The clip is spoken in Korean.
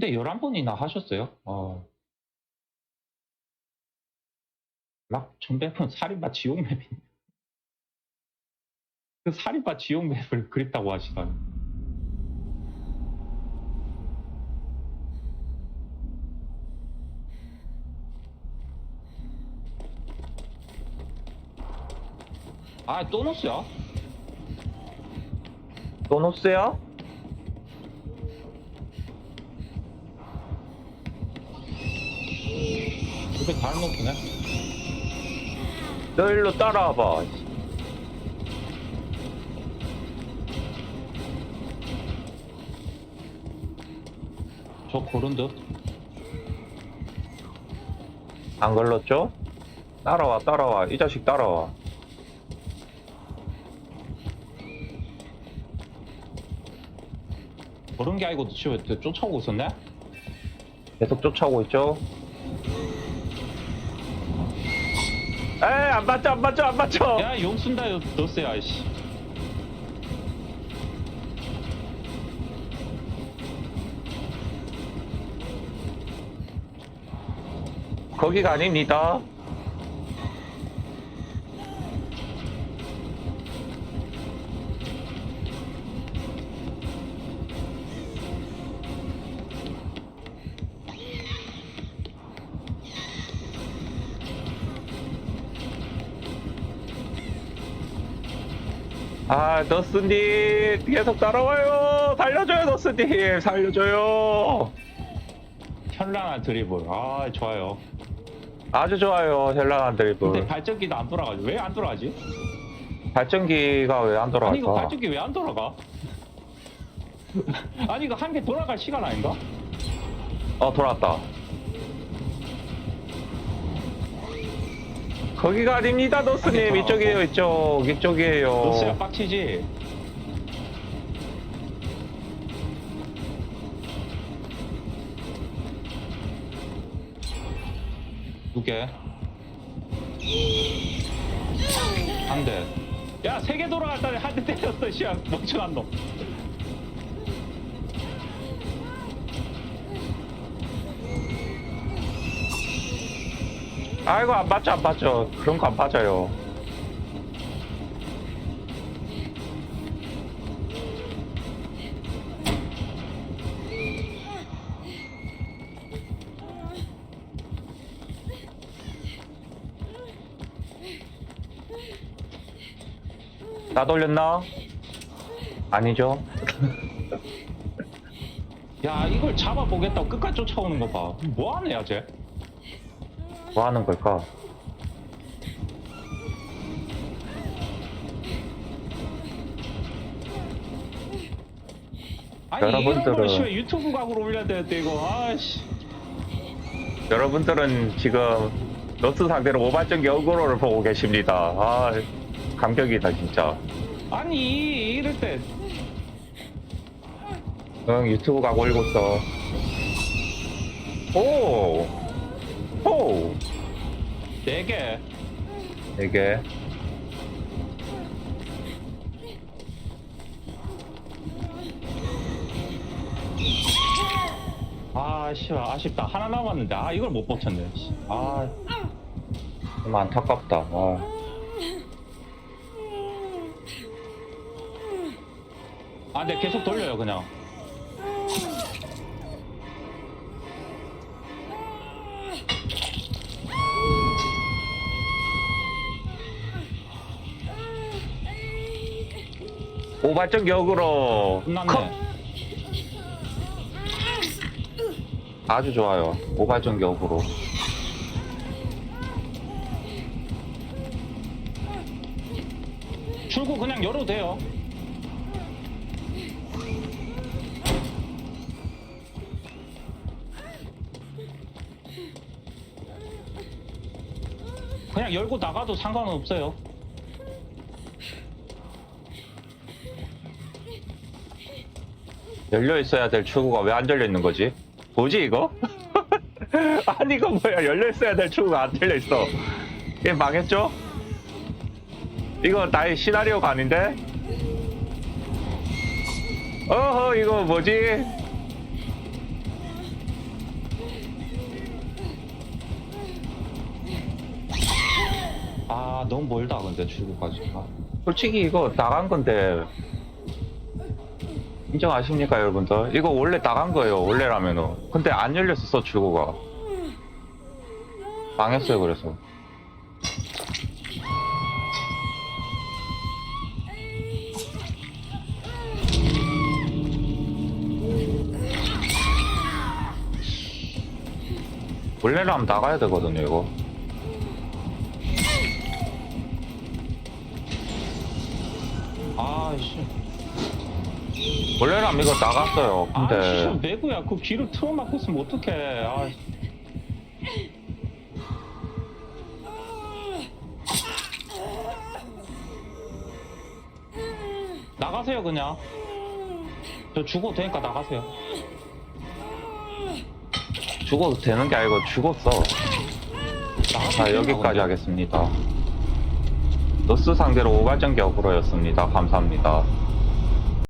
근데 11번이나 하셨어요? 어. 락 1100번 살인마 지옥 맵이. 그 살인마 지옥 맵을 그립다고 하시다니. 아, 또 노스야? 또노스야? 그게 다른 노스네? 너 일로 따라와봐. 저 고른 듯? 안 걸렸죠? 따라와, 따라와. 이 자식 따라와. 고른 게 아니고 도대체 왜 쫓아오고 있었네? 계속 쫓아오고 있죠? 에이, 안 맞죠, 안 맞죠, 안 맞죠! 야, 용 쓴다, 노스야, 이씨. 거기가 아닙니다. 아, 너스님, 계속 따라와요! 살려줘요, 너스님! 살려줘요! 현란한 드리블. 아, 좋아요. 아주 좋아요, 헬라한 드리블. 근데 발전기도 안 돌아가지. 왜 안 돌아가지? 발전기가 왜 안 아니, 돌아갈까? 이거 발전기 왜 안 돌아가? 아니, 이거 한 개 돌아갈 시간 아닌가? 어 돌아왔다 거기가 아닙니다 노스님 아니, 이쪽이에요 이쪽 이쪽이에요 노스야 빡치지? 두 개. 한 대. 야, 세 개 돌아갔다니 한대 때렸어, 씨야. 멍청한 놈. 아이고 안 맞죠 안 맞죠 그런 거 안 맞아요 나 돌렸나? 아니죠 야, 이걸 잡아보겠다고 끝까지 쫓아오는 거 봐. 뭐 하네, 야, 쟤? 뭐 하는 걸까? 아니, 이런 여러분들은- 씨발 유튜브 각으로 올려야 되는데, 이거. 아씨. 여러분들은 지금 로스 상대로 오발전 역으로를 보고 계십니다. 아, 감격이다 진짜. 아니, 이럴 때. 응, 유튜브 가고 있어. 오, 오, 네 개. 이게 아, 씨, 아쉽다. 하나 남았는데, 아, 이걸 못 버텼네. 씨. 아, 좀 안타깝다. 아, 아, 근데 계속 돌려요, 그냥. 오발전 역으로 끝났네. 컷! 아주 좋아요. 오발전 역으로. 출구 그냥 열어도 돼요. 그냥 열고 나가도 상관은 없어요. 열려 있어야 될 출구가 왜 안 열려 있는 거지? 뭐지 이거? 아니 이거 뭐야 열려 있어야 될 출구가 안 열려 있어. 이게 망했죠? 이거 나의 시나리오가 아닌데? 어허 이거 뭐지? 아 너무 멀다 근데 출구까지 가 솔직히 이거 나간 건데 인정하십니까 여러분들? 이거 원래 나간 거예요 원래라면은. 근데 안 열렸었어 출구가. 망했어요 그래서. 원래라면 나가야 되거든요 이거. 아씨 원래라면 이거 나갔어요. 근데 아씨 매구야. 그 귀를 틀어막고 있으면 어떡해. 아 나가세요 그냥. 저 죽어도 되니까 나가세요. 죽어도 되는 게 아니고 죽었어. 나가세요. 자 여기까지 하겠습니다. 노스 상대로 오발전 격으로였습니다. 감사합니다.